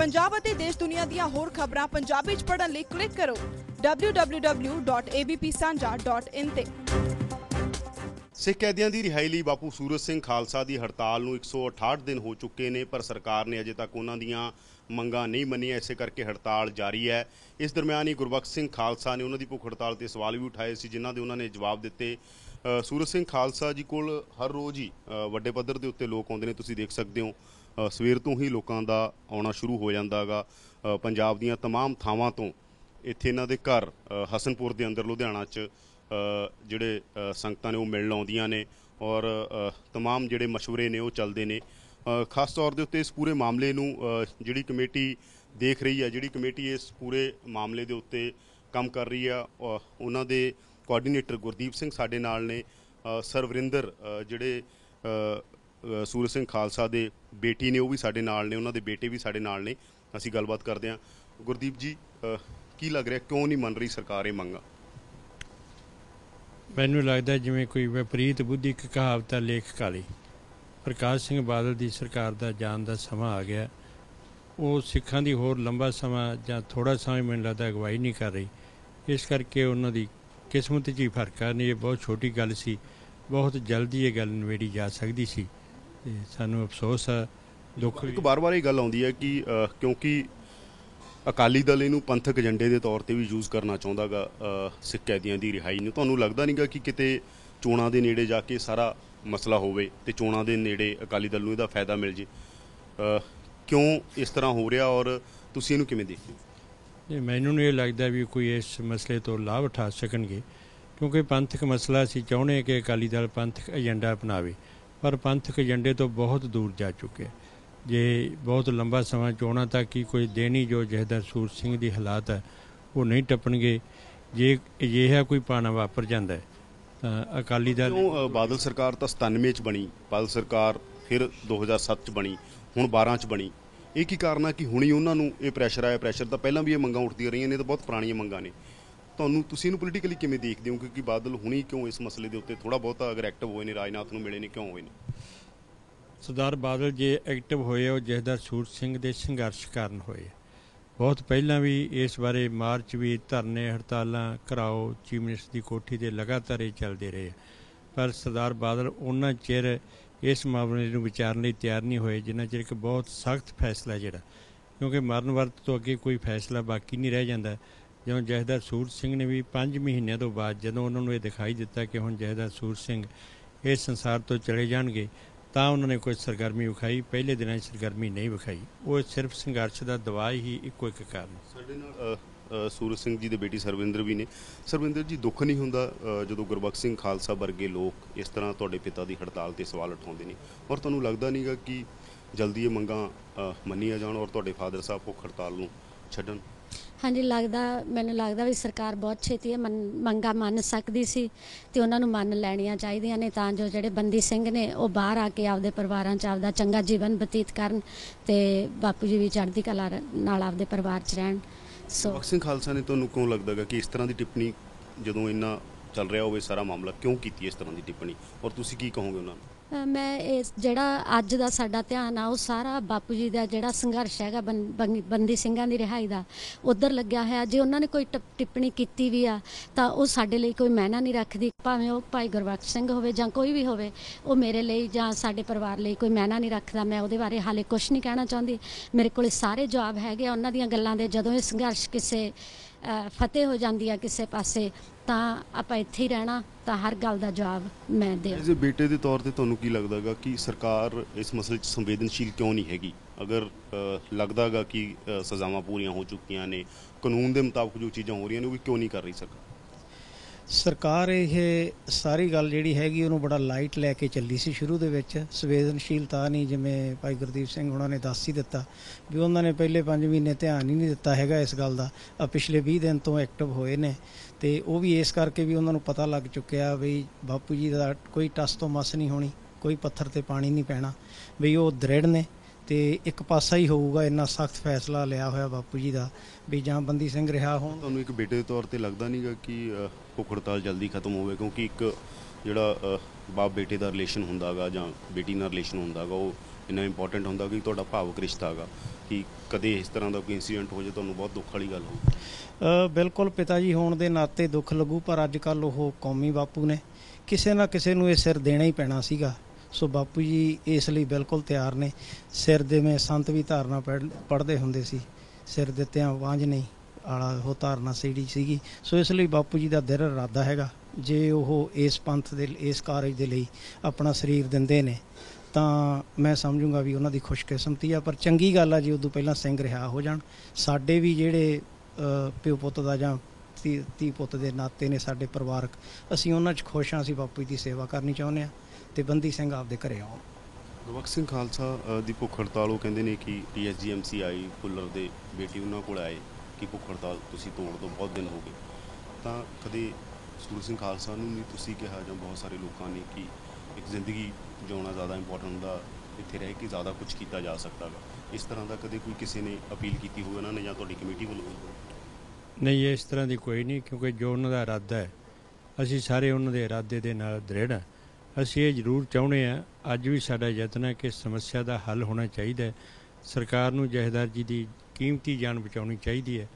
ਪੰਜਾਬ ਅਤੇ ਦੇਸ਼ ਦੁਨੀਆ ਦੀਆਂ ਹੋਰ ਖਬਰਾਂ ਪੰਜਾਬੀ ਚ ਪੜ੍ਹਨ ਲਈ ਕਲਿੱਕ ਕਰੋ www.abpsanja.in ਤੇ। ਸਿੱਖ ਕੈਦੀਆਂ ਦੀ ਰਿਹਾਈ ਲਈ ਬਾਪੂ ਸੂਰਜ ਸਿੰਘ ਖਾਲਸਾ ਦੀ ਹੜਤਾਲ ਨੂੰ 168 ਦਿਨ ਹੋ ਚੁੱਕੇ ਨੇ, ਪਰ ਸਰਕਾਰ ਨੇ ਅਜੇ ਤੱਕ ਉਹਨਾਂ ਦੀਆਂ ਮੰਗਾਂ ਨਹੀਂ ਮੰਨੀਆਂ। ਇਸੇ ਕਰਕੇ ਹੜਤਾਲ ਜਾਰੀ ਹੈ। ਇਸ ਦਰਮਿਆਨ ਹੀ ਗੁਰਬਖਸ਼ ਸਿੰਘ ਖਾਲਸਾ ਨੇ ਉਹਨਾਂ ਦੀ ਭੁੱਖ ਹੜਤਾਲ ਤੇ ਸਵਾਲ ਵੀ ਉਠਾਏ ਸੀ, ਜਿਨ੍ਹਾਂ ਦੇ ਉਹਨਾਂ ਨੇ ਜਵਾਬ ਦਿੱਤੇ। ਸੂਰਜ ਸਿੰਘ ਖਾਲਸਾ ਜੀ ਕੋਲ ਹਰ ਰੋਜ਼ ਹੀ ਵੱਡੇ ਪੱਧਰ ਦੇ ਉੱਤੇ ਲੋਕ ਆਉਂਦੇ ਨੇ, ਤੁਸੀਂ ਦੇਖ ਸਕਦੇ ਹੋ। ਸਵੇਰ ਤੋਂ ਹੀ ਲੋਕਾਂ ਦਾ ਆਉਣਾ ਸ਼ੁਰੂ ਹੋ ਜਾਂਦਾਗਾ ਪੰਜਾਬ ਦੀਆਂ तमाम ਥਾਵਾਂ ਤੋਂ ਇੱਥੇ ਇਹਨਾਂ ਦੇ ਘਰ ਅ, ਹਸਨਪੁਰ ਦੇ ਅੰਦਰ ਲੁਧਿਆਣਾ 'ਚ ਅ, ਜਿਹੜੇ ਅ, ਸੰਗਤਾਂ ਨੇ ਉਹ ਮਿਲਣ ਆਉਂਦੀਆਂ ਨੇ ਔਰ ਅ, तमाम ਜਿਹੜੇ ਮਸ਼ਵਰੇ ਨੇ ਉਹ ਚੱਲਦੇ ਨੇ ਅ, ਖਾਸ ਤੌਰ ਦੇ ਉੱਤੇ ਇਸ ਪੂਰੇ ਮਾਮਲੇ ਨੂੰ ਅ, ਜਿਹੜੀ ਕਮੇਟੀ ਦੇਖ ਰਹੀ ਹੈ ਜਿਹੜੀ ਕਮੇਟੀ ਇਸ ਪੂਰੇ ਮਾਮਲੇ ਦੇ ਉੱਤੇ ਕੰਮ ਕਰ ਰਹੀ ਆ ਅ, ਉਹਨਾਂ ਦੇ ਕੋਆਰਡੀਨੇਟਰ ਗੁਰਦੀਪ ਸਿੰਘ ਸਾਡੇ ਨਾਲ ਨੇ ਅ, ਸਰਵਰਿੰਦਰ ਅ, ਜਿਹੜੇ ਅ, ਅ, ਸੂਰਜ ਸਿੰਘ ਖਾਲਸਾ ਦੇ ਬੇਟੀ ਨੇ, ਉਹ ਵੀ ਸਾਡੇ ਨਾਲ ਨੇ, ਉਹਨਾਂ ਦੇ ਬੇਟੇ ਵੀ ਸਾਡੇ ਨਾਲ ਨੇ। ਅਸੀਂ ਗੱਲਬਾਤ ਕਰਦੇ ਹਾਂ। ਗੁਰਦੀਪ ਜੀ ਕੀ ਲੱਗ ਰਿਹਾ? ਕਿਉਂ ਨਹੀਂ ਮੰਨ ਰਹੀ ਸਰਕਾਰ ਇਹ ਮੰਗਾਂ? ਮੈਨੂੰ ਲੱਗਦਾ ਜਿਵੇਂ ਕੋਈ ਵਿਪਰੀਤ ਬੁੱਧੀ, ਇੱਕ ਕਹਾਵਤ ਹੈ ਲੇਖ ਕਾਲੀ। ਪ੍ਰਕਾਸ਼ ਸਿੰਘ ਬਾਦਲ ਦੀ ਸਰਕਾਰ ਦਾ ਜਾਣ ਦਾ ਸਮਾਂ ਆ ਗਿਆ। ਉਹ ਸਿੱਖਾਂ ਦੀ ਹੋਰ ਲੰਬਾ ਸਮਾਂ ਜਾਂ ਥੋੜਾ ਸਮਾਂ ਮੈਨੂੰ ਲੱਗਦਾ ਅਗਵਾਈ ਨਹੀਂ ਕਰ ਰਹੀ। ਇਸ ਕਰਕੇ ਉਹਨਾਂ ਦੀ ਕਿਸਮਤ 'ਚ ਹੀ ਫ਼ਰਕ ਆ। ਨਹੀਂ, ਇਹ ਬਹੁਤ ਛੋਟੀ ਗੱਲ ਸੀ। ਬਹੁਤ ਜਲਦੀ ਇਹ ਗੱਲ ਨਿਬੇੜੀ ਜਾ ਸਕਦੀ ਸੀ। ਤੇ ਸਾਨੂੰ ਅਫਸੋਸ ਆ ਦੁੱਖ ਇੱਕ ਵਾਰ-ਵਾਰ ਇਹ ਗੱਲ ਆਉਂਦੀ ਹੈ ਕਿ ਕਿਉਂਕਿ ਅਕਾਲੀ ਦਲ ਇਹਨੂੰ ਪੰਥਕ ਏਜੰਡੇ ਦੇ ਤੌਰ ਤੇ ਵੀ ਯੂਜ਼ ਕਰਨਾ ਚਾਹੁੰਦਾਗਾ ਸਿੱਖ ਕੈਦੀਆਂ ਦੀ ਰਿਹਾਈ ਨੂੰ। ਤੁਹਾਨੂੰ ਲੱਗਦਾ ਨਹੀਂਗਾ ਕਿ ਕਿਤੇ ਚੋਣਾਂ ਦੇ ਨੇੜੇ ਜਾ ਕੇ ਸਾਰਾ ਮਸਲਾ ਹੋਵੇ ਤੇ ਚੋਣਾਂ ਦੇ ਨੇੜੇ ਅਕਾਲੀ ਦਲ ਨੂੰ ਇਹਦਾ ਫਾਇਦਾ ਮਿਲ ਜੇ? ਕਿਉਂ ਇਸ ਤਰ੍ਹਾਂ ਹੋ ਰਿਹਾ ਔਰ ਤੁਸੀਂ ਇਹਨੂੰ ਕਿਵੇਂ ਦੇਖਦੇ ਹੋ? ਤੇ ਮੈਨੂੰ ਨਹੀਂ ਇਹ ਲੱਗਦਾ ਵੀ ਕੋਈ ਇਸ ਮਸਲੇ ਤੋਂ ਲਾਭ ਉਠਾ ਸਕਣਗੇ ਕਿਉਂਕਿ ਪੰਥਕ ਮਸਲਾ ਅਸੀਂ ਚਾਹੁੰਦੇ ਕਿ ਅਕਾਲੀ ਦਲ ਪੰਥਕ ਏਜੰਡਾ ਅਪਣਾਵੇ। ਪਰ ਪੰਥਕ ਏਜੰਡੇ ਤੋਂ ਬਹੁਤ ਦੂਰ ਜਾ ਚੁੱਕੇ। ਜੇ ਬਹੁਤ ਲੰਬਾ ਸਮਾਂ ਚੋਣਾਂ ਤੱਕ ਕਿ ਕੋਈ ਦੇਣੀ ਜੋ ਜਹਦਰ ਸੂਰ ਸਿੰਘ ਦੀ ਹਾਲਾਤ ਹੈ, ਉਹ ਨਹੀਂ ਟੱਪਣਗੇ। ਜੇ ਅਜਿਹਾ ਕੋਈ ਪਾਣਾ ਵਾਪਰ ਜਾਂਦਾ ਹੈ, ਤਾਂ ਅਕਾਲੀ ਦਲ ਕਿਉਂ ਬਾਦਲ ਸਰਕਾਰ ਤਾਂ 97 ਚ ਬਣੀ, ਬਾਦਲ ਸਰਕਾਰ ਫਿਰ 2007 ਚ ਬਣੀ, ਹੁਣ 12 ਚ ਬਣੀ। ਇਹ ਕੀ ਕਾਰਨ ਆ ਕਿ ਹੁਣੀ ਉਹਨਾਂ ਨੂੰ ਇਹ ਪ੍ਰੈਸ਼ਰ ਆਇਆ? ਪ੍ਰੈਸ਼ਰ ਤਾਂ ਪਹਿਲਾਂ ਵੀ ਇਹ ਮੰਗਾਂ ਉੱਠਦੀਆਂ ਰਹੀਆਂ ਨੇ, ਇਹ ਤਾਂ ਬਹੁਤ ਪੁਰਾਣੀਆਂ ਮੰਗਾਂ ਨੇ। ਤੁਹਾਨੂੰ ਤੁਸੀਂ ਇਹਨੂੰ ਪੋਲੀਟੀਕਲੀ ਕਿਵੇਂ ਦੇਖਦੇ ਹੋ? ਕਿਉਂਕਿ ਬਾਦਲ ਹੁਣੀ ਕਿਉਂ ਇਸ ਮਸਲੇ ਦੇ ਉੱਤੇ ਥੋੜਾ ਬਹੁਤਾ ਅਗਰ ਐਕਟਿਵ ਹੋਏ ਨੇ, ਰਾਜਨਾਥ ਨੂੰ ਮਿਲੇ ਨੇ, ਕਿਉਂ ਹੋਏ ਨੇ? ਸਰਦਾਰ ਬਾਦਲ ਜੇ ਐਕਟਿਵ ਹੋਏ ਉਹ ਜਹਦਰ ਸੂਰ ਸਿੰਘ ਦੇ ਸੰਘਰਸ਼ ਕਾਰਨ ਹੋਏ ਬਹੁਤ ਪਹਿਲਾਂ ਵੀ ਇਸ ਬਾਰੇ ਮਾਰਚ ਵੀ ਧਰਨੇ ਹੜਤਾਲਾਂ ਕਰਾਓ, ਚੀਫ ਮਿਨਿਸਟਰ ਦੀ ਕੋਠੀ ਤੇ ਲਗਾਤਾਰ ਇਹ ਚੱਲਦੇ ਰਹੇ ਪਰ ਸਰਦਾਰ ਬਾਦਲ ਉਹਨਾਂ ਚਿਰ ਇਸ ਮਾਮਲੇ ਨੂੰ ਵਿਚਾਰਨ ਲਈ ਤਿਆਰ ਨਹੀਂ ਹੋਏ, ਜਿੰਨਾ ਚਿਰ ਇੱਕ ਬਹੁਤ ਸਖਤ ਫੈਸਲਾ ਜਿਹੜਾ, ਕਿਉਂਕਿ ਮਰਨ ਵਰਤ ਤੋਂ ਅੱਗੇ ਕੋਈ ਫੈਸਲਾ ਬਾਕੀ ਨਹੀਂ ਰਹਿ ਜਾਂਦਾ। ਜਦੋਂ ਜਹਦਰ ਸੂਰ ਸਿੰਘ ਨੇ ਵੀ 5 ਮਹੀਨਿਆਂ ਤੋਂ ਬਾਅਦ ਜਦੋਂ ਉਹਨਾਂ ਨੂੰ ਇਹ ਦਿਖਾਈ ਦਿੱਤਾ ਕਿ ਹੁਣ ਜਹਦਰ ਸੂਰ ਸਿੰਘ ਇਸ ਸੰਸਾਰ ਤੋਂ ਚਲੇ ਜਾਣਗੇ, ਤਾਂ ਉਹਨਾਂ ਨੇ ਕੋਈ ਸਰਗਰਮੀ ਵਿਖਾਈ, ਪਹਿਲੇ ਦਿਨਾਂ 'ਚ ਸਰਗਰਮੀ ਨਹੀਂ ਵਿਖਾਈ। ਉਹ ਸਿਰਫ ਸੰਘਰਸ਼ ਦਾ ਦਵਾਈ ਹੀ ਇੱਕੋ ਇੱਕ ਕਾਰਨ ਸਾਡੇ ਨਾਲ ਸੂਰਜ ਸਿੰਘ ਜੀ ਦੇ ਬੇਟੀ ਸਰਵਿੰਦਰ ਵੀ ਨੇ। ਸਰਵਿੰਦਰ ਜੀ, ਦੁੱਖ ਨਹੀਂ ਹੁੰਦਾ ਜਦੋਂ ਗੁਰਬਖਸ਼ ਸਿੰਘ ਖਾਲਸਾ ਵਰਗੇ ਲੋਕ ਇਸ ਤਰ੍ਹਾਂ ਤੁਹਾਡੇ ਪਿਤਾ ਦੀ ਹੜਤਾਲ ਤੇ ਸਵਾਲ ਉਠਾਉਂਦੇ ਨੇ? ਔਰ ਤੁਹਾਨੂੰ ਲੱਗਦਾ ਨਹੀਂਗਾ ਕਿ ਜਲਦੀ ਇਹ ਮੰਗਾਂ ਮੰਨੀਆਂ ਜਾਣ ਔਰ ਤੁਹਾਡੇ ਫਾਦਰ ਸਾਹਿਬ ਭੁੱਖ ਹੜਤਾਲ ਨੂੰ ਛੱਡਣ? ਹਾਂਜੀ, ਲੱਗਦਾ, ਮੈਨੂੰ ਲੱਗਦਾ ਵੀ ਸਰਕਾਰ ਬਹੁਤ ਛੇਤੀ ਇਹ ਮੰਨ- ਮੰਗਾਂ ਮੰਨ ਸਕਦੀ ਸੀ ਤੇ ਉਹਨਾਂ ਨੂੰ ਮੰਨ ਲੈਣੀਆਂ ਚਾਹੀਦੀਆਂ ਨੇ ਤਾਂ ਜੋ ਜਿਹੜੇ ਬੰਦੀ ਸਿੰਘ ਨੇ ਉਹ ਬਾਹਰ ਆ ਕੇ ਆਪਦੇ ਪਰਿਵਾਰਾਂ 'ਚ ਆਪਦਾ ਚੰਗਾ ਜੀਵਨ ਬਤੀਤ ਕਰਨ ਤੇ ਬਾਪੂ ਜੀ ਵੀ ਚੜ੍ਹਦੀ ਕਲਾ ਰ- ਨਾਲ ਆਪਦੇ ਪਰਿਵਾਰ 'ਚ ਰਹਿਣ। ਸੋ ਗੁਰਬਖਸ਼ ਸਿੰਘ ਖਾਲਸਾ ਨੇ ਤੁਹਾਨੂੰ ਕਿਉਂ ਲੱਗਦਾ ਗਾ ਕਿ ਇਸ ਤਰ੍ਹਾਂ ਦੀ ਟਿੱਪਣੀ ਜਦੋਂ ਇੰਨਾ ਚੱਲ ਰਿਹਾ ਹੋਵੇ ਸਾਰਾ ਮਾਮਲਾ, ਕਿਉਂ ਕੀਤੀ ਇਸ ਤਰ੍ਹਾਂ ਦੀ ਟਿੱਪਣੀ? ਔਰ ਤੁਸੀਂ ਕੀ ਕਹੋਗੇ ਉਹਨਾਂ ਨੂੰ? ਮੈਂ ਇਸ ਜਿਹੜਾ ਅੱਜ ਦਾ ਸਾਡਾ ਧਿਆਨ ਆ, ਉਹ ਸਾਰਾ ਬਾਪੂ ਜੀ ਦਾ ਜਿਹੜਾ ਸੰਘਰਸ਼ ਹੈਗਾ, ਬੰ- ਬੰਦੀ ਬੰਦੀ ਸਿੰਘਾਂ ਦੀ ਰਿਹਾਈ ਦਾ, ਉਧਰ ਲੱਗਿਆ ਹੋਇਆ। ਜੇ ਉਹਨਾਂ ਨੇ ਕੋਈ ਟਿਪ- ਟਿੱਪਣੀ ਕੀਤੀ ਵੀ ਆ, ਤਾਂ ਉਹ ਸਾਡੇ ਲਈ ਕੋਈ ਮਾਇਨਾ ਨਹੀਂ ਰੱਖਦੀ। ਭਾਵੇਂ ਉਹ ਭਾਈ ਗੁਰਬਖਸ਼ ਸਿੰਘ ਹੋਵੇ ਜਾਂ ਕੋਈ ਵੀ ਹੋਵੇ, ਉਹ ਮੇਰੇ ਲਈ ਜਾਂ ਸਾਡੇ ਪਰਿਵਾਰ ਲਈ ਕੋਈ ਮਾਇਨਾ ਨਹੀਂ ਰੱਖਦਾ। ਮੈਂ ਉਹਦੇ ਬਾਰੇ ਹਾਲੇ ਕੁਝ ਨਹੀਂ ਕਹਿਣਾ ਚਾਹੁੰਦੀ। ਮੇਰੇ ਕੋਲੇ ਸਾਰੇ ਜਵਾਬ ਹੈਗੇ ਆ। ਉਹਨਾਂ ਦੀਆਂ ਗੱਲਾਂ ਦੇ ਜਦੋਂ ਇਹ ਸੰਘਰਸ਼ ਕਿਸੇ ਫਤਿਹ ਹੋ ਜਾਂਦੀ ਆ ਕਿਸੇ ਪਾਸੇ ਤਾਂ ਆਪਾਂ ਇੱਥੇ ਹੀ ਰਹਿਣਾ ਤਾਂ ਹਰ ਗੱਲ ਦਾ ਜਵਾਬ ਮੈਂ ਦੇ ਐਜ਼ ਬੇਟੇ ਦੇ ਤੌਰ ਤੇ ਤੁਹਾਨੂੰ ਕੀ ਲੱਗਦਾਗਾ ਕਿ ਸਰਕਾਰ ਇਸ ਮਸਲੇ 'ਚ ਸੰਵੇਦਨਸ਼ੀਲ ਕਿਉਂ ਨਹੀਂ ਹੈਗੀ? ਅਗਰ ਅ, ਲੱਗਦਾਗਾ ਕਿ ਸਜ਼ਾਵਾਂ ਪੂਰੀਆਂ ਹੋ ਚੁੱਕੀਆਂ ਨੇ ਕਾਨੂੰਨ ਦੇ ਮੁਤਾਬਕ ਜੋ ਚੀਜ਼ਾਂ ਹੋ ਰਹੀਆਂ ਨੇ ਉਹ ਵੀ ਕਿਉਂ ਨਹੀਂ ਕਰ ਰਹੀ ਸਰਕਾਰ? ਸਰਕਾਰ ਇਹ ਸਾਰੀ ਗੱਲ ਜਿਹੜੀ ਹੈਗੀ ਉਹਨੂੰ ਬੜਾ ਲਾਈਟ ਲੈ ਕੇ ਚੱਲੀ ਸੀ ਸ਼ੁਰੂ ਦੇ ਵਿੱਚ। ਸੰਵੇਦਨਸ਼ੀਲਤਾ ਨਹੀਂ ਜਿਵੇਂ ਭਾਈ ਗੁਰਦੀਪ ਸਿੰਘ ਉਹਨਾਂ ਨੇ ਦੱਸ ਹੀ ਦਿੱਤਾ ਵੀ ਉਹਨਾਂ ਨੇ ਪਹਿਲੇ 5 ਮਹੀਨੇ ਧਿਆਨ ਹੀ ਨਹੀਂ ਦਿੱਤਾ ਹੈਗਾ ਇਸ ਗੱਲ ਦਾ। ਆ ਪਿਛਲੇ 20 ਦਿਨ ਤੋਂ ਐਕਟਿਵ ਹੋਏ ਨੇ ਤੇ ਉਹ ਵੀ ਇਸ ਕਰਕੇ ਵੀ ਉਹਨਾਂ ਨੂੰ ਪਤਾ ਲੱਗ ਚੁੱਕਿਆ ਵੀ ਬਾਪੂ ਜੀ ਦਾ ਕੋਈ ਟਸ ਤੋਂ ਮਸ ਨਹੀਂ ਹੋਣੀ, ਕੋਈ ਪੱਥਰ ਤੇ ਪਾਣੀ ਨਹੀਂ ਪੈਣਾ, ਵੀ ਉਹ ਦ੍ਰਿੜ ਨੇ। ਤੇ ਇੱਕ ਪਾਸਾ ਹੀ ਹੋਊਗਾ ਇੰਨਾ ਸਖਤ ਫੈਸਲਾ ਲਿਆ ਹੋਇਆ ਬਾਪੂ ਜੀ ਦਾ ਵੀ ਜਾਂ ਬੰਦੀ ਸਿੰਘ ਰਿਹਾ ਹੋਣ। ਤੁਹਾਨੂੰ ਇੱਕ ਬੇਟੇ ਦੇ ਤੌਰ ਤੇ ਲੱਗਦਾ ਨਹੀਂਗਾ ਕਿ ਭੁੱਖ ਹੜਤਾਲ ਜਲਦੀ ਖਤਮ ਹੋਵੇ ਕਿਉਂਕਿ ਇੱਕ ਜਿਹੜਾ ਬਾਪ ਬੇਟੇ ਦਾ ਰਿਲੇਸ਼ਨ ਹੁੰਦਾਗਾ ਜਾਂ ਬੇਟੀ ਨਾਲ ਰਿਲੇਸ਼ਨ ਹੁੰਦਾਗਾ ਉਹ ਇੰਨਾ ਇੰਪੋਰਟੈਂਟ ਹੁੰਦਾ ਕਿ ਤੁਹਾਡਾ ਭਾਵਕ ਰਿਸ਼ਤਾ ਹੈਗਾ ਕਿ ਕਦੇ ਇਸ ਤਰ੍ਹਾਂ ਦਾ ਕੋਈ ਇਨਸੀਡੈਂਟ ਹੋ ਜਾਏ ਤੁਹਾਨੂੰ ਬਹੁਤ ਦੁੱਖ ਵਾਲੀ ਗੱਲ ਹੋਊ। ਬਿਲਕੁਲ ਪਿਤਾ ਜੀ ਹੋਣ ਦੇ ਨਾਤੇ ਦੁੱਖ ਲੱਗੂ ਪਰ ਅੱਜ ਕੱਲ ਉਹ ਕੌਮੀ ਬਾਪੂ ਨੇ ਕਿਸੇ ਨਾ ਕਿਸੇ ਨੂੰ ਇਹ ਸਿਰ ਦੇਣਾ ਹੀ ਪੈਣਾ ਸੀਗਾ। ਸੋ ਬਾਪੂ ਜੀ ਇਸ ਲਈ ਬਿਲਕੁਲ ਤਿਆਰ ਨੇ। ਸਿਰ ਦੇ ਮੈਂ ਸੰਤ ਵੀ ਧਾਰਨਾ ਪੜ੍ਹਦੇ ਹੁੰਦੇ ਸੀ। ਸਿਰ ਦਿੱਤਿਆਂ ਵਾਂਝ ਨਹੀਂ, ਆਲਾ ਉਹ ਧਾਰਨਾ ਸੀੜੀ ਸੀਗੀ। ਸੋ ਇਸ ਲਈ ਬਾਪੂ ਜੀ ਦਾ ਦਿਲ ਇਰਾਦਾ ਹੈਗਾ। ਜੇ ਉਹ ਇਸ ਪੰਥ ਦੇ ਇਸ ਕਾਰਜ ਦੇ ਲਈ ਆਪਣਾ ਸਰੀਰ ਦਿੰਦੇ ਨੇ, ਤਾਂ ਮੈਂ ਸਮਝੂੰਗਾ ਵੀ ਉਹਨਾਂ ਦੀ ਖੁਸ਼ਕਿਸਮਤੀ ਆ। ਪਰ ਚੰਗੀ ਗੱਲ ਆ ਜੀ ਉਦੋਂ ਪਹਿਲਾਂ ਸਿੰਘ ਰਿਹਾ ਹੋ ਜਾਣ। ਸਾਡੇ ਵੀ ਜਿਹੜੇ ਪਿਓ ਪੁੱਤ ਦਾ ਜਾਂ ਧੀ ਧੀ ਪੁੱਤ ਦੇ ਨਾਤੇ ਨੇ ਸਾਡੇ ਪਰਿਵਾਰਕ, ਅਸੀਂ ਉਹਨਾਂ 'ਚ ਖੁਸ਼ ਹਾਂ, ਅਸੀਂ ਬਾਪੂ ਜੀ ਦੀ ਸੇਵਾ ਕਰਨੀ ਚਾਹੁੰਦੇ ਆ ਤੇ ਬੰਦੀ ਸਿੰਘ ਆਪਦੇ ਘਰੇ ਆਉਣ। ਗੁਰਬਖਸ਼ ਸਿੰਘ ਖਾਲਸਾ ਦੀ ਭੁੱਖ ਹੜਤਾਲ ਉਹ ਕਹਿੰਦੇ ਨੇ ਕਿ ਟੀਐਸਜੀਐਮਸੀ ਆਈ ਫੁੱਲਰ ਦੇ ਬੇਟੀ ਉਹਨਾਂ ਕੋਲ ਆਏ ਕਿ ਭੁੱਖ ਹੜਤਾਲ ਤੁਸੀਂ ਤੋੜ ਦੋ ਬਹੁਤ ਦਿਨ ਹੋ ਗਏ। ਤਾਂ ਕਦੇ ਸੂਰਜ ਸਿੰਘ ਖਾਲਸਾ ਨੂੰ ਨਹੀਂ ਤੁਸੀਂ ਕਿਹਾ ਜਾਂ ਬਹੁਤ ਸਾਰੇ ਲੋਕਾਂ ਨੇ ਕਿ ਇੱਕ ਜ਼ਿੰਦਗੀ ਜਿਉਣਾ ਜ਼ਿਆਦਾ ਇੰਪੋਰਟੈਂਟ ਹੁੰਦਾ ਇੱਥੇ ਰਹਿ ਕੇ ਜ਼ਿਆਦਾ ਕੁਝ ਕੀਤਾ ਜਾ ਸਕਦਾ ਗਾ। ਇਸ ਤਰ੍ਹਾਂ ਦਾ ਕਦੇ ਕੋਈ ਕਿਸੇ ਨੇ ਅਪੀਲ ਕੀਤੀ ਹੋਵੇ ਉਹਨਾਂ ਨੇ ਜਾਂ ਤੁਹਾਡੀ ਕਮੇਟੀ ਵੱਲੋਂ? ਨਹੀਂ ਇਸ ਤਰ੍ਹਾਂ ਦੀ ਕੋਈ ਨਹੀਂ ਕਿਉਂਕਿ ਜੋ ਉਹਨਾਂ ਦਾ ਇਰਾਦਾ ਹੈ ਅਸੀਂ ਸਾਰੇ ਉਹਨਾਂ ਦੇ ਇਰਾਦੇ ਦੇ ਨਾਲ ਦ੍ਰਿੜ ਹਾਂ। ਅਸੀਂ ਇਹ ਜ਼ਰੂਰ ਚਾਹੁੰਦੇ ਹਾਂ, ਅੱਜ ਵੀ ਸਾਡਾ ਯਤਨ ਹੈ ਕਿ ਸਮੱਸਿਆ ਦਾ ਹੱਲ ਹੋਣਾ ਚਾਹੀਦਾ ਹੈ। ਸਰਕਾਰ ਨੂੰ ਜਹੇਦਾਰ ਜੀ ਦੀ ਕੀਮਤੀ ਜਾਨ ਬਚਾਉਣੀ ਚਾਹੀਦੀ ਹੈ।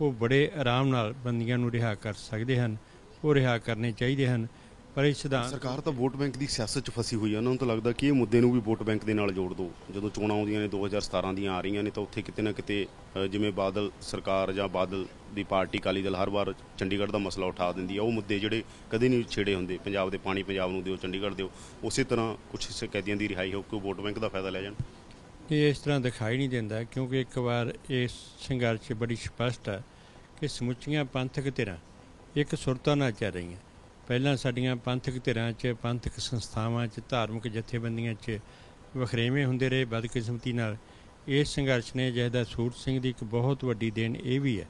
ਉਹ ਬੜੇ ਆਰਾਮ ਨਾਲ ਬੰਦੀਆਂ ਨੂੰ ਰਿਹਾ ਕਰ ਸਕਦੇ ਹਨ, ਉਹ ਰਿਹਾ ਕਰਨੇ ਚਾਹੀਦੇ ਹਨ। ਪਰ ਇਹ ਸਿਧਾਂਤ ਸਰਕਾਰ ਤਾਂ ਵੋਟ ਬੈਂਕ ਦੀ ਸਿਆਸਤ 'ਚ ਫਸੀ ਹੋਈ ਹੈ ਉਹਨਾਂ ਨੂੰ ਤਾਂ ਲੱਗਦਾ ਕਿ ਇਹ ਮੁੱਦੇ ਨੂੰ ਵੀ ਵੋਟ ਬੈਂਕ ਦੇ ਨਾਲ ਜੋੜ ਦਿਓ ਜਦੋਂ ਚੋਣਾਂ ਆਉਂਦੀਆਂ ਨੇ 2017 ਦੀਆਂ ਆ ਰਹੀਆਂ ਨੇ ਤਾਂ ਉੱਥੇ ਕਿਤੇ ਨਾ ਕਿਤੇ ਜਿਵੇਂ ਬਾਦਲ ਸਰਕਾਰ ਜਾਂ ਬਾਦਲ ਦੀ ਪਾਰਟੀ ਅਕਾਲੀ ਦਲ ਹਰ ਵਾਰ ਚੰਡੀਗੜ੍ਹ ਦਾ ਮਸਲਾ ਉਠਾ ਦਿੰਦੀ ਹੈ ਉਹ ਮੁੱਦੇ ਜਿਹੜੇ ਕਦੇ ਨਹੀਂ ਛੇੜੇ ਹੁੰਦੇ। ਪੰਜਾਬ ਦੇ ਪਾਣੀ ਪੰਜਾਬ ਨੂੰ ਦਿਓ ਚੰਡੀਗੜ੍ਹ ਦਿਓ। ਉਸੇ ਤਰ੍ਹਾਂ ਕੁਝ ਕੈਦੀਆਂ ਦੀ ਰਿਹਾਈ ਹੋ ਕੇ ਉਹ ਵੋਟ ਬੈਂਕ ਦਾ ਫਾਇਦਾ ਲੈ ਜਾਣ। ਇਹ ਇਸ ਤਰ੍ਹਾਂ ਦਿਖਾਈ ਨਹੀਂ ਦਿੰਦਾ ਕਿਉਂਕਿ ਇੱਕ ਵਾਰ ਇਸ ਸੰਘਰਸ਼ ਬੜੀ ਸਪਸ਼ਟ ਹੈ ਕਿ ਸਮੁੱਚੀਆਂ ਪੰਥਕ ਧਿਰਾਂ ਇੱਕ ਸੁਰਤਾ ਨਾਲ ਚੱਲ ਰਹੀਆਂ। ਪਹਿਲਾਂ ਸਾਡੀਆਂ ਪੰਥਕ ਧਿਰਾਂ 'ਚ, ਪੰਥਕ ਸੰਸਥਾਵਾਂ 'ਚ, ਧਾਰਮਿਕ ਜਥੇਬੰਦੀਆਂ 'ਚ ਵਖਰੇਵੇਂ ਹੁੰਦੇ ਰਹੇ ਬਦਕਿਸਮਤੀ ਨਾਲ। ਇਸ ਸੰਘਰਸ਼ ਨੇ ਜਹਦਾ ਸੂਰਜ ਸਿੰਘ ਦੀ ਇੱਕ ਬਹੁਤ ਵੱਡੀ ਦੇਣ ਇਹ ਵੀ ਹੈ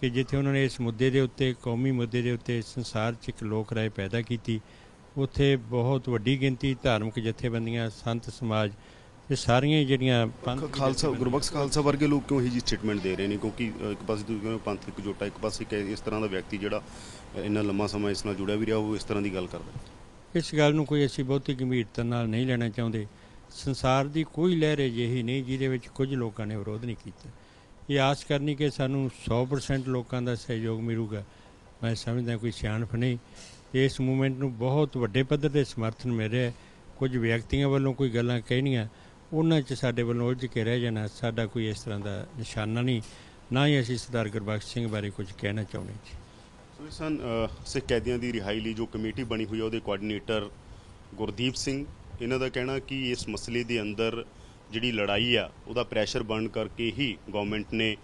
ਕਿ ਜਿੱਥੇ ਉਹਨਾਂ ਨੇ ਇਸ ਮੁੱਦੇ ਦੇ ਉੱਤੇ, ਕੌਮੀ ਮੁੱਦੇ ਦੇ ਉੱਤੇ ਸੰਸਾਰ 'ਚ ਇੱਕ ਲੋਕ ਰਾਏ ਪੈਦਾ ਕੀਤੀ, ਉੱਥੇ ਬਹੁਤ ਵੱਡੀ ਗਿਣਤੀ ਧਾਰਮਿਕ ਜਥੇਬੰਦੀਆਂ, ਸੰਤ ਸਮਾਜ ਇਹ ਸਾਰੀਆਂ ਜਿਹੜੀਆਂ ਪੰਥ ਖਾਲਸਾ ਗੁਰਬਖਸ਼ ਖਾਲਸਾ ਵਰਗੇ ਲੋਕ ਕਿਉਂ ਇਹੀ ਜੀ ਸਟੇਟਮੈਂਟ ਦੇ ਰਹੇ ਨੇ? ਕਿਉਂਕਿ ਇੱਕ ਪਾਸੇ ਤੁਸੀਂ ਕਹਿੰਦੇ ਹੋ ਪੰਥ ਇੱਕ ਜੋਟਾ ਇੱਕ ਪਾਸੇ ਇਸ ਤਰ੍ਹਾਂ ਦਾ ਵਿਅਕਤੀ ਜਿਹੜਾ ਇੰਨਾ ਲੰਮਾ ਸਮਾਂ ਇਸ ਨਾਲ ਜੁੜਿਆ ਵੀ ਰਿਹਾ ਉਹ ਇਸ ਤਰ੍ਹਾਂ ਦੀ ਗੱਲ ਕਰਦਾ ਇਸ ਗੱਲ ਨੂੰ ਕੋਈ ਅਸੀਂ ਬਹੁਤੀ ਗੰਭੀਰਤਾ ਨਾਲ ਨਹੀਂ ਲੈਣਾ ਚਾਹੁੰਦੇ। ਸੰਸਾਰ ਦੀ ਕੋਈ ਲਹਿਰ ਅਜਿਹੀ ਨਹੀਂ ਜਿਹਦੇ ਵਿੱਚ ਕੁਝ ਲੋਕਾਂ ਨੇ ਵਿਰੋਧ ਨਹੀਂ ਕੀਤਾ। ਇਹ ਆਸ ਕਰਨੀ ਕਿ ਸਾਨੂੰ 100% ਲੋਕਾਂ ਦਾ ਸਹਿਯੋਗ ਮਿਲੂਗਾ। ਮੈਂ ਸਮਝਦਾ ਕੋਈ ਸਿਆਣਪ ਨਹੀਂ। ਇਸ ਮੂਵਮੈਂਟ ਨੂੰ ਬਹੁਤ ਵੱਡੇ ਪੱਧਰ ਤੇ ਸਮਰਥਨ ਮਿਲ ਰਿਹਾ ਹੈ। ਕੁਝ ਵਿਅਕਤੀਆਂ ਵੱਲੋਂ ਕੋਈ ਗੱਲਾਂ ਕਹਿਣੀਆਂ ਉਹਨਾਂ 'ਚ ਸਾਡੇ ਵੱਲੋਂ ਉਲਝ ਕੇ ਰਹਿ ਜਾਣਾ, ਸਾਡਾ ਕੋਈ ਇਸ ਤਰ੍ਹਾਂ ਦਾ ਨਿਸ਼ਾਨਾ ਨਹੀਂ। ਨਾ ਹੀ ਅਸੀਂ ਸਰਦਾਰ ਗੁਰਬਖਸ਼ ਸਿੰਘ ਬਾਰੇ ਕੁਝ ਕਹਿਣਾ ਚਾਹੁੰਦੇ ਜੀ। ਸਨ ਸਿੱਖ ਕੈਦੀਆਂ ਦੀ ਰਿਹਾਈ ਲਈ ਜੋ ਕਮੇਟੀ ਬਣੀ ਹੋਈ ਹੈ ਉਹਦੇ ਕੋਆਰਡੀਨੇਟਰ ਗੁਰਦੀਪ ਸਿੰਘ। ਇਹਨਾਂ ਦਾ ਕਹਿਣਾ ਕਿ ਇਸ ਮਸਲੇ ਦੇ ਅੰਦਰ ਜਿਹੜੀ ਲੜਾਈ ਆ, ਉਹਦਾ ਪ੍ਰੈਸ਼ਰ ਬਣ ਕਰਕੇ ਹੀ ਗਵਰਨਮੈਂਟ ਨੇ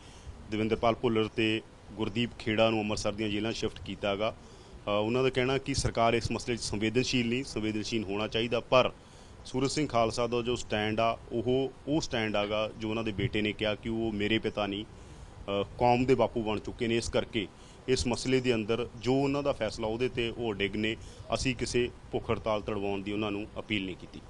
ਦਵਿੰਦਰਪਾਲ ਭੁੱਲਰ ਤੇ ਗੁਰਦੀਪ ਖੇੜਾ ਨੂੰ ਅੰਮ੍ਰਿਤਸਰ ਦੀਆਂ ਜੇਲ੍ਹਾਂ ਸ਼ਿਫਟ ਕੀਤਾਗਾ। ਉਹਨਾਂ ਦਾ ਕਹਿਣਾ ਕਿ ਸਰਕਾਰ ਇਸ ਮਸਲੇ 'ਚ ਸੰਵੇਦਨਸ਼ੀਲ ਨਹੀਂ, ਸੰਵੇਦਨਸ਼ੀਲ ਹੋਣਾ ਚਾਹੀਦਾ, ਪਰ ਸੂਰਜ ਸਿੰਘ ਖਾਲਸਾ ਦਾ ਜੋ ਸਟੈਂਡ ਆ, ਉਹ ਉਹ ਸਟੈਂਡ ਆਗਾ ਜੋ ਉਹਨਾਂ ਦੇ ਬੇਟੇ ਨੇ ਕਿਹਾ ਕਿ ਉਹ ਮੇਰੇ ਪਿਤਾ ਨਹੀਂ ਕੌਮ ਦੇ ਬਾਪੂ ਬਣ ਚੁੱਕੇ ਨੇ ਇਸ ਕਰਕੇ। ਇਸ ਮਸਲੇ ਦੇ ਅੰਦਰ ਜੋ ਉਹਨਾਂ ਦਾ ਫੈਸਲਾ ਉਹਦੇ ਤੇ ਉਹ ਡਿੱਗ ਨੇ, ਅਸੀਂ ਕਿਸੇ ਭੁੱਖ ਹੜਤਾਲ ਤੜਵਾਉਣ ਦੀ ਉਹਨਾਂ ਨੂੰ ਅਪੀਲ ਨਹੀਂ ਕੀਤੀ।